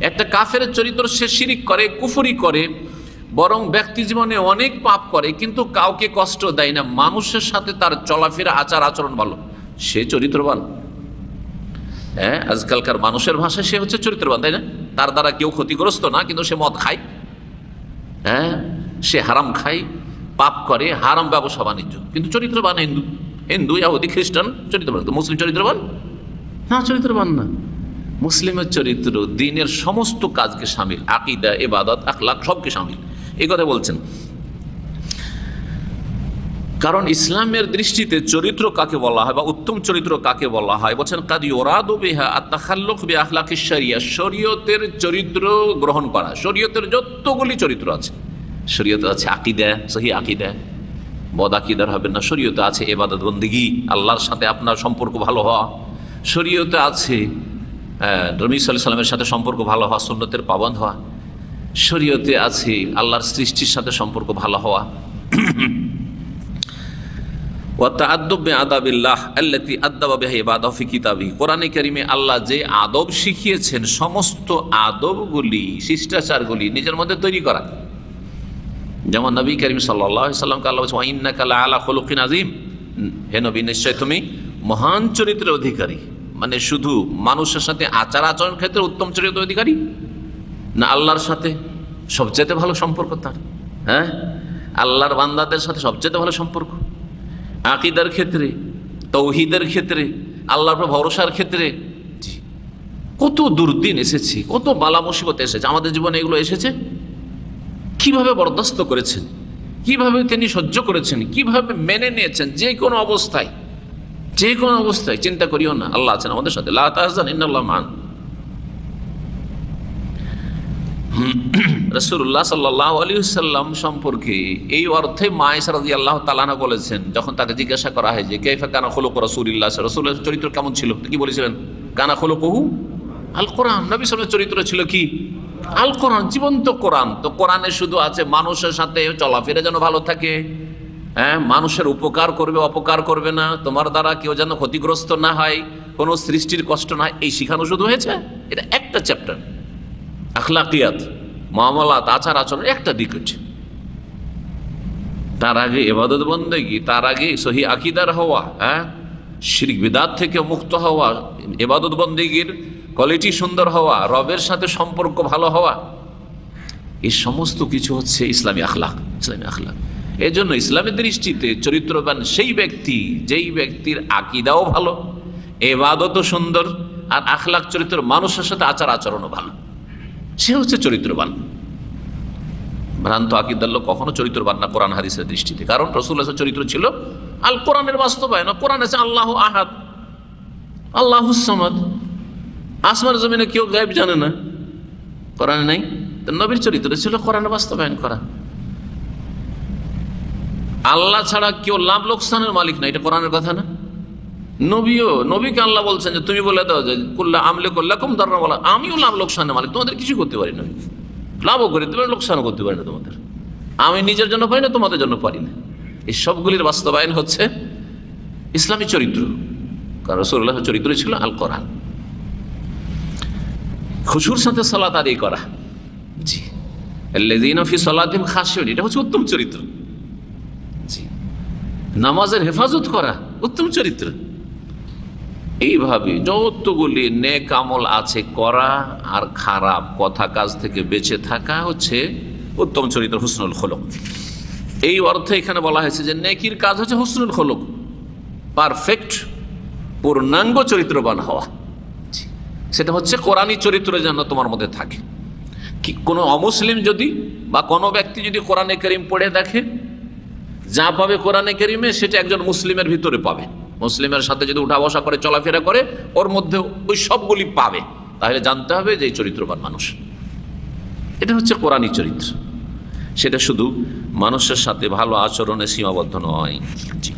একটা কাফের চরিত্র সে শিরিক করে, কুফুরি করে, বরং ব্যক্তি জীবনে অনেক পাপ করে, কিন্তু কাউকে কষ্ট দেয় না। মানুষের সাথে তার চলাফেরা, আচার আচরণ ভালো। সে চরিত্রবান। হ্যাঁ আজকালকার মানুষের ভাষায় সে হচ্ছে চরিত্রবান, তাই না? তার দ্বারা কেউ ক্ষতিগ্রস্ত না, কিন্তু সে মদ খায়। হ্যাঁ সে হারাম খায়, পাপ করে, হারাম ব্যবসা বাণিজ্য। কিন্তু চরিত্রবান হিন্দু। হিন্দু, ইয়াহুদি, খ্রিস্টান চরিত্রবান। মুসলিম চরিত্রবান? না চরিত্রবান না। মুসলিমের চরিত্র, দিনের সমস্ত কাজকে সামিল। আকিদা এবাদত আখলাক সবকে সামিল। এই কথা বলছেন। কারণ ইসলামের দৃষ্টিতে চরিত্র কাকে বলা হয় বা উত্তম চরিত্র কাকে বলা হয়, বলছেন, কাদি ওরাদ বেহা আত্মাখাল্লুক বে আখলাকি শরিয়া। শরীয়তের চরিত্র গ্রহণ করা, শরীয়তের যতগুলি চরিত্র আছে, শরীয়তে আছে আকিদা, সহি আকিদা, বদ আকিদার হবে না, শরীয়তে আছে এবাদত বন্দিগি আল্লাহর সাথে আপনার সম্পর্ক ভালো হওয়া, শরীয়তে আছে রমি সাল্লাহ সাল্লামের সাথে সম্পর্ক ভালো হওয়া, সুন্নতের পাবন্ধ হওয়া, শরীয়তে আছে, আল্লাহর সৃষ্টির সাথে সম্পর্ক ভালো হওয়া। কোরআনে কারিমে আল্লাহ যে আদব শিখিয়েছেন, সমস্ত আদবগুলি, শিষ্টাচারগুলি নিজের মধ্যে তৈরি করা। যেমন নবী করিম সাল্লামকে আল্লাহ ইন্না কালা হে নবী, নিশ্চয় তুমি মহান চরিত্রের অধিকারী। মানে শুধু মানুষের সাথে আচার আচরণ ক্ষেত্রে উত্তম চরিত্র অধিকারী না আল্লাহর সাথে সবচেয়ে ভালো সম্পর্ক তার হ্যাঁ? আল্লাহর বান্দাদের সাথে সবচেয়ে ভালো সম্পর্ক। আকিদার ক্ষেত্রে, তৌহিদের ক্ষেত্রে, আল্লাহর ভরসার ক্ষেত্রে। কত দুর্দিন এসেছে, কত বালা মুসিবত এসেছে, আমাদের জীবনে এগুলো এসেছে? কীভাবে বরদাস্ত করেছেন? কীভাবে তিনি সহ্য করেছেন? কীভাবে মেনে নিয়েছেন? যে কোনো অবস্থায়। যে কোনো অবস্থায় চিন্তা করিও না, আল্লাহ আছেন আমাদের সাথে। লাহান ইন্নআল্লাহ মান রসুল্লাহ সাল্লাহ আলী সাল্লাম সম্পর্কে এই অর্থে মায়েসারদি আল্লাহ তালানা বলেছেন, যখন তাকে জিজ্ঞাসা করা হয় যে, কেফা কানা খোলক রসুল্লাহ রসুলের চরিত্র কেমন ছিল? কি বলেছিলেন? কানা খোলো কহু আল কোরআন নবী সালের চরিত্র ছিল কি? আল কোরআন জীবন্ত কোরআন। তো কোরআনে শুধু আছে মানুষের সাথে চলাফেরা যেন ভালো থাকে হ্যাঁ মানুষের উপকার করবে, অপকার করবে না। তোমার দ্বারা কেউ যেন ক্ষতিগ্রস্ত না হয়, কোনো সৃষ্টির কষ্ট না হয়, এই শিখানো শুধু হয়েছে? এটা একটা চ্যাপ্টার আখলাকিয়াত, মামলাত, আচার আচরণ একটা দিক হচ্ছে। তার আগে এবাদত বন্দেগি, তার আগে সহি আকিদার হওয়া হ্যাঁ? শিরিক বিদাত থেকে মুক্ত হওয়া এবাদত বন্দেগির কোয়ালিটি সুন্দর হওয়া, রবের সাথে সম্পর্ক ভালো হওয়া, এই সমস্ত কিছু হচ্ছে ইসলামী আখলাক ইসলামী আখলাক। এই জন্য ইসলামের দৃষ্টিতে চরিত্রবান সেই ব্যক্তি, যেই ব্যক্তির আকিদাও ভালো, এবাদতও সুন্দর, আর আখলাখ চরিত্র মানুষের সাথে আচার আচরণও ভালো। সে হচ্ছে চরিত্রবান। ভ্রান্ত আকিদার লোক কখনো চরিত্রবান না কোরআন হাদিসের দৃষ্টিতে। কারণ রসুল চরিত্র ছিল আল কোরআনের বাস্তবায়ন। কোরআন আছে আল্লাহ আহাদ, আল্লাহ সমাদ। আসমার জমিনে কেউ গায়েব জানে না। কোরআনে নাই। তো নবীর চরিত্র ছিল কোরআনে বাস্তবায়ন করা। আল্লাহ ছাড়া কেউ লাভ লোকসানের মালিক না, এটা কোরআনের কথা না? নবীও, নবীকে আল্লাহ বলছেন যে, তুমি বলে দাও যে, কুল্লা আমলে করলা কম ধর্ম বলা আমিও লাভ লোকসানের মালিক, তোমাদের কিছু করতে পারি না। লাভও করি, তুমি লোকসানও করতে পারি না তোমাদের। আমি নিজের জন্য পারি না, তোমাদের জন্য পারি না। এই সবগুলির বাস্তবায়ন হচ্ছে ইসলামী চরিত্র। কারণ রসুল্লাহ চরিত্র ছিল আল কোরআন। খুশুর সাথে সালাত আদায় করা। জি। এটা হচ্ছে উত্তম চরিত্র। জি নামাজের হেফাজত করা উত্তম চরিত্র। এইভাবে যতগুলি নেক আমল আছে করা আর খারাপ কথা কাজ থেকে বেঁচে থাকা হচ্ছে উত্তম চরিত্র হুসনুল খোলক। এই অর্থে এখানে বলা হয়েছে যে নেকির কাজ হচ্ছে হুসনুল খোলক। পারফেক্ট, পূর্ণাঙ্গ চরিত্রবান হওয়া। সেটা হচ্ছে কোরআনী চরিত্র যেন তোমার মধ্যে থাকে। কি কোনো অমুসলিম যদি বা কোনো ব্যক্তি যদি কোরআনে করিম পড়ে দেখে যা পাবে কোরআনে কেরিমে, সেটা একজন মুসলিমের ভিতরে পাবে। মুসলিমের সাথে যদি উঠা বসা করে, চলাফেরা করে, ওর মধ্যে ওই সবগুলি পাবে। তাহলে জানতে হবে যে এই চরিত্রবান মানুষ। এটা হচ্ছে কোরআনী চরিত্র। সেটা শুধু মানুষের সাথে ভালো আচরণে সীমাবদ্ধ নয়। জি।